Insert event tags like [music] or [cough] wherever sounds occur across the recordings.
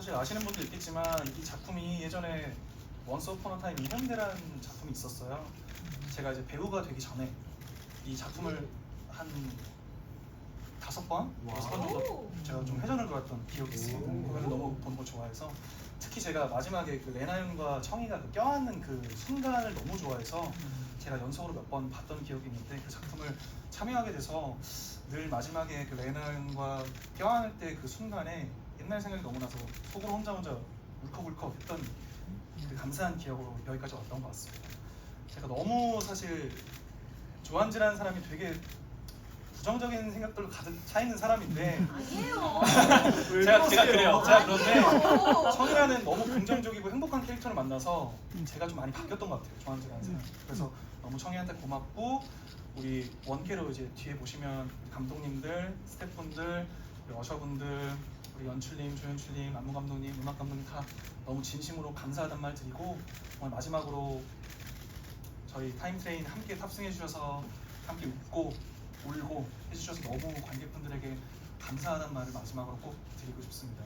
사실 아시는 분도 있겠지만 이 작품이 예전에 원스 오퍼너 타임 이현대라는 작품이 있었어요. 제가 이제 배우가 되기 전에 이 작품을 한 다섯 번, 여섯 번 정도 오. 제가 좀 회전을 돌았던 기억이 있습니다. 공연을 너무 보는 걸 좋아해서 특히 제가 마지막에 그 레나윤과 청이가 그 껴안는 그 순간을 너무 좋아해서 제가 연속으로 몇 번 봤던 기억이 있는데 그 작품을 참여하게 돼서 늘 마지막에 그 레나윤과 껴안을 때 그 순간에 옛날 생각이 너무 나서 속으로 혼자 혼자 울컥울컥 했던 그 감사한 기억으로 여기까지 왔던 것 같습니다. 제가 너무 사실 조한지라는 사람이 되게 부정적인 생각들로 가득 차 있는 사람인데 아니에요. [laughs] 제가 제가 그래요. 제가 그런데. 청이라는 너무 긍정적이고 행복한 캐릭터를 만나서 제가 좀 많이 바뀌었던 것 같아요. 조한지라는 사람. 그래서 너무 청이한테 고맙고 우리 원캐로 이제 뒤에 보시면 감독님들, 스태프분들, 우리 연출님, 조연출님, 안무 감독님, 음악 감독님 다 너무 진심으로 감사하단 말 드리고 정말 마지막으로 저희 타임트레인 함께 탑승해 주셔서 함께 웃고 울고 해주셔서 너무 관객분들에게 감사하다는 말을 마지막으로 꼭 드리고 싶습니다.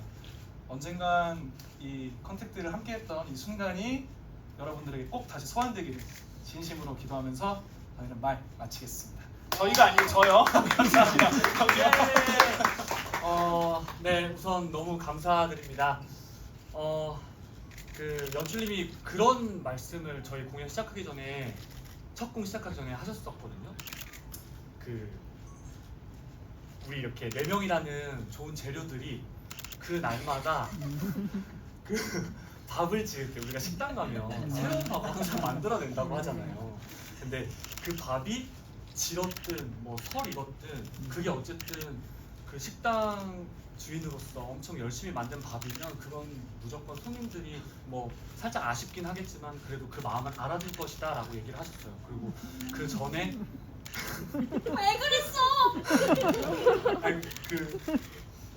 언젠간 이 컨택트를 함께했던 이 순간이 여러분들에게 꼭 다시 소환되기를 진심으로 기도하면서 저희는 말 마치겠습니다. 저희가 아니고 저요. [laughs] 감사합니다. 어, 네, 우선 너무 감사드립니다. 어, 그 연출님이 그런 말씀을 저희 공연 시작하기 전에 첫 공 시작하기 전에 하셨었거든요. 그 우리 이렇게 네 명이라는 좋은 재료들이 그 날마다 [laughs] 그 밥을 지을 때 우리가 식당 가면 새로운 밥을 항상 만들어낸다고 하잖아요. 근데 그 밥이 질었든 뭐 설 익었든 그게 어쨌든 그 식당 주인으로서 엄청 열심히 만든 밥이면 그건 무조건 손님들이 뭐 살짝 아쉽긴 하겠지만 그래도 그 마음을 알아줄 것이다 라고 얘기를 하셨어요. 그리고 그 전에 왜 그랬어? 아니, 그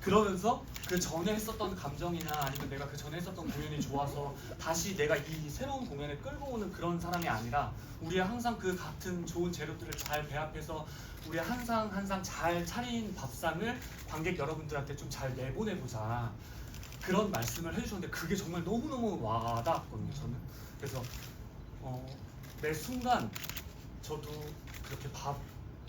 그러면서 그 전에 했었던 감정이나 아니면 내가 그 전에 했었던 공연이 좋아서 다시 내가 이 새로운 공연에 끌고 오는 그런 사람이 아니라 우리 항상 그 같은 좋은 재료들을 잘 배합해서 우리 항상 항상 잘 차린 밥상을 관객 여러분들한테 좀 잘 내보내보자. 그런 말씀을 해주셨는데 그게 정말 너무너무 와닿았거든요 저는. 그래서 어, 매 순간 저도 그렇게 밥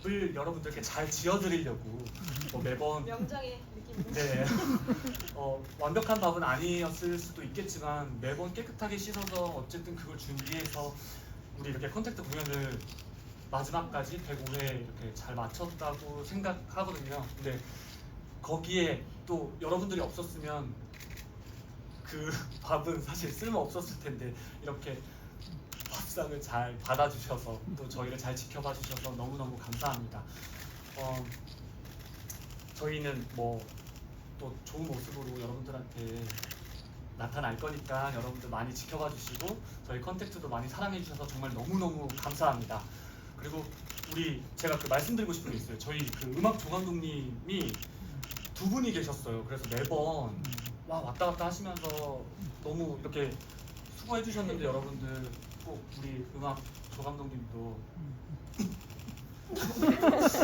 을 여러분들께 잘 지어드리려고 뭐 매번 명장의 느낌. 네. [laughs] 어, 완벽한 밥은 아니었을 수도 있겠지만 매번 깨끗하게 씻어서 어쨌든 그걸 준비해서 우리 이렇게 컨택트 공연을 마지막까지 105회 이렇게 잘 마쳤다고 생각하거든요. 근데 거기에 또 여러분들이 없었으면 그 [laughs] 밥은 사실 쓸모 없었을 텐데 이렇게 밥상을 잘 받아주셔서 또 저희를 잘 지켜봐 주셔서 너무너무 감사합니다. 어, 저희는 뭐 또 좋은 모습으로 여러분들한테 나타날 거니까 여러분들 많이 지켜봐 주시고 저희 컨택트도 많이 사랑해 주셔서 정말 너무너무 감사합니다. 그리고 우리 제가 그 말씀드리고 싶은 게 있어요. 저희 그 음악 조감독님이 두 분이 계셨어요. 그래서 매번 와 왔다 갔다 하시면서 너무 이렇게 수고해 주셨는데 여러분들 꼭 우리 음악 조 감독님도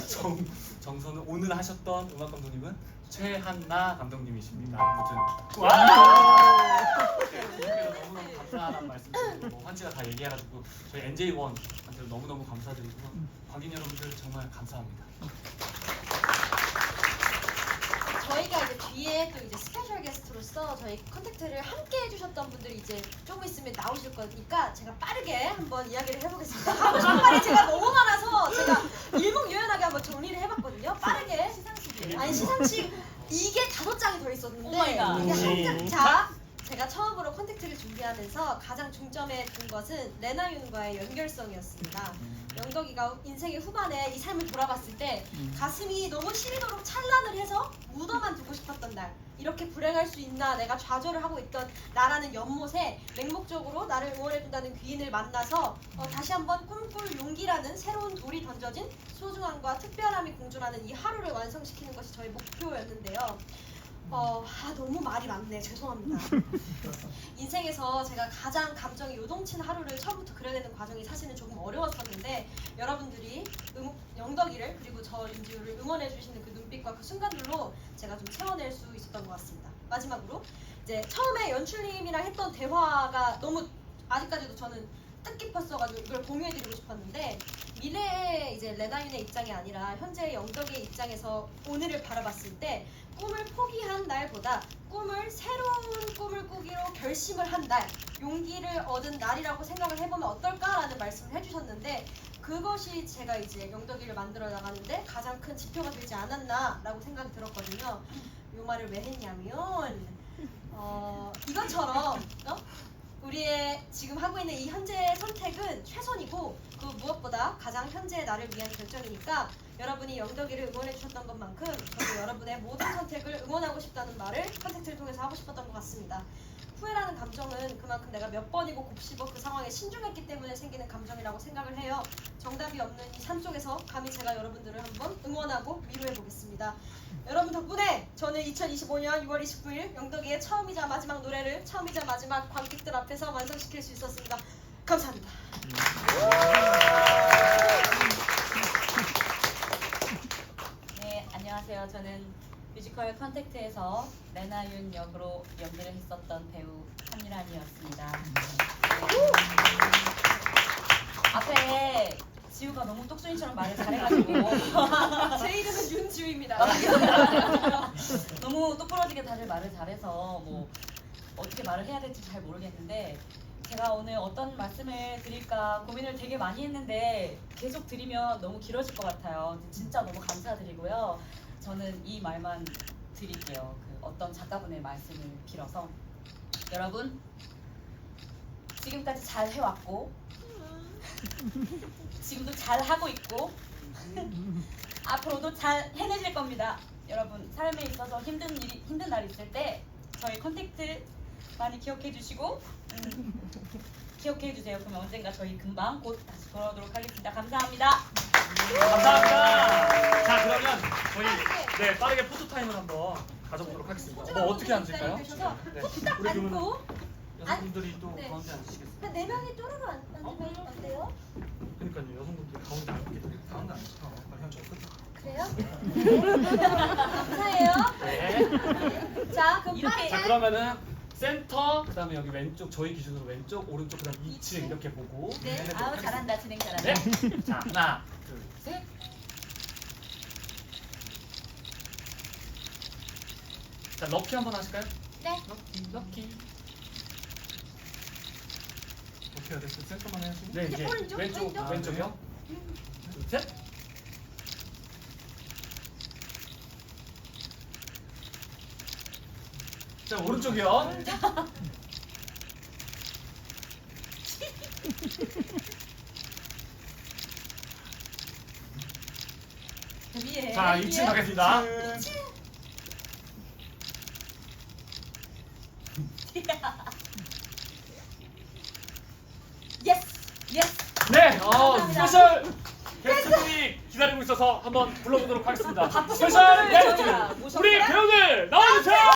정, 정선을 오늘 하셨던 음악 감독님은 최한나 감독님이십니다. 아무튼 와! 네, 너무너무 감사하다는 말씀드리고 뭐 환지가 다 얘기해가지고 저희 NJ1한테 너무너무 감사드리고 관객 여러분들 정말 감사합니다. 저희가 이제 뒤에 또 이제 스페셜 게스트로서 저희 컨택트를 함께 해주셨던 분들이 이제 조금 있으면 나오실 거니까 제가 빠르게 한번 이야기를 해보겠습니다. 하고 싶은 말이 제가 너무 많아서 제가 일목요연하게 한번 정리를 해봤거든요. 빠르게 시상식이에요. 아니 시상식 이게 다섯 장이 더 있었는데. 이게 한 장. 자, 제가 처음으로 컨택트를 준비하면서 가장 중점에 둔 것은 레나윤과의 연결성이었습니다. 영덕이가 인생의 후반에 이 삶을 돌아봤을 때 가슴이 너무 시리도록 찬란을 해서 묻어만 두고 싶었던 날 이렇게 불행할 수 있나 내가 좌절을 하고 있던 나라는 연못에 맹목적으로 나를 응원해준다는 귀인을 만나서 어, 다시 한번 꿈꿀 용기라는 새로운 돌이 던져진 소중함과 특별함이 공존하는 이 하루를 완성시키는 것이 저의 목표였는데요. 어, 아, 너무 말이 많네. 죄송합니다. [laughs] 인생에서 제가 가장 감정이 요동친 하루를 처음부터 그려내는 과정이 사실은 조금 어려웠었는데 여러분들이 음, 영덕이를 그리고 저 임지우를 응원해 주시는 그 눈빛과 그 순간들로 제가 좀 채워낼 수 있었던 것 같습니다. 마지막으로 이제 처음에 연출님이랑 했던 대화가 너무 아직까지도 저는 뜻깊었어가지고 이걸 공유해드리고 싶었는데 미래의 이제 레나윤의 입장이 아니라 현재 영덕의 입장에서 오늘을 바라봤을 때 꿈을 포기한 날보다 꿈을 새로운 꿈을 꾸기로 결심을 한 날, 용기를 얻은 날이라고 생각을 해보면 어떨까라는 말씀을 해주셨는데 그것이 제가 이제 영덕이를 만들어 나가는데 가장 큰 지표가 되지 않았나라고 생각이 들었거든요. 이 말을 왜 했냐면 어, 이것처럼 어? 우리의 지금 하고 있는 이 현재의 선택은 최선이고 그 무엇보다 가장 현재의 나를 위한 결정이니까 여러분이 영덕이를 응원해 주셨던 것만큼 저도 여러분의 모든 선택을 응원하고 싶다는 말을 컨택트를 통해서 하고 싶었던 것 같습니다. 후회라는 감정은 그만큼 내가 몇 번이고 곱씹어 그 상황에 신중했기 때문에 생기는 감정이라고 생각을 해요. 정답이 없는 이 삶 속에서 감히 제가 여러분들을 한번 응원하고 위로해 보겠습니다. 여러분 덕분에 저는 2025년 6월 29일 영덕이의 처음이자 마지막 노래를 처음이자 마지막 관객들 앞에서 완성시킬 수 있었습니다. 감사합니다. 뮤지컬 컨택트에서 레나윤 역으로 연기를 했었던 배우 한미란이었습니다. 네. 앞에 지우가 너무 똑순이처럼 말을 잘해가지고 [laughs] 제 이름은 윤지우입니다. 너무 똑부러지게 다들 말을 잘해서 뭐 어떻게 말을 해야 될지 잘 모르겠는데 제가 오늘 어떤 말씀을 드릴까 고민을 되게 많이 했는데 계속 드리면 너무 길어질 것 같아요. 진짜 너무 감사드리고요. 저는 이 말만 드릴게요. 그 어떤 작가분의 말씀을 빌어서 여러분 지금까지 잘 해왔고 [laughs] 지금도 잘 하고 있고 [laughs] 앞으로도 잘 해내실 겁니다. 여러분 삶에 있어서 힘든 일이 힘든 날이 있을 때 저희 컨택트 많이 기억해 주시고 음, 기억해 주세요. 그러면 언젠가 저희 금방 곧 다시 돌아오도록 하겠습니다. 감사합니다. 감사합니다. 자 그러면 저희 빠르게. 네 빠르게 포토 타임을 한번 가져보도록 하겠습니다. 뭐 어떻게 앉을까요? 네. 딱 우리 그러면 앉고 여성분들이 또 네. 가운데 앉으시겠어요? 한 네 명이 쪼르르 앉- 앉으면 어때요? 그러니까요 여성분들 가운데 앉게 돼요. 가운데 앉으시죠. 그냥 저 끝에. 그래요? [laughs] 감사해요. 네. 자, 그럼 이렇게- 자 그러면은 센터 그 다음에 여기 왼쪽 저희 기준으로 왼쪽 오른쪽 그 다음 2층 이층. 이렇게 보고 네. 진행해보도록 아우 하겠습니다. 잘한다 진행 잘한다. 네. 자 하나 둘 셋. 자 럭키 한번 하실까요? 네. 럭키 럭키. 어떻게 해야 돼? 그 센터만 해야지. 네 이제 오른쪽, 왼쪽 왼쪽. 왼쪽이요. 둘 셋. 자 오른쪽이요. 위에 자 위에. 2층 가겠습니다. [laughs] 예스 예스 네, 어, 감사합니다. 스페셜 게스트분이 기다리고 있어서 한번 불러보도록 하겠습니다. 바쁘신 스페셜 분들 게스트? 우리 배우들 나와주세요.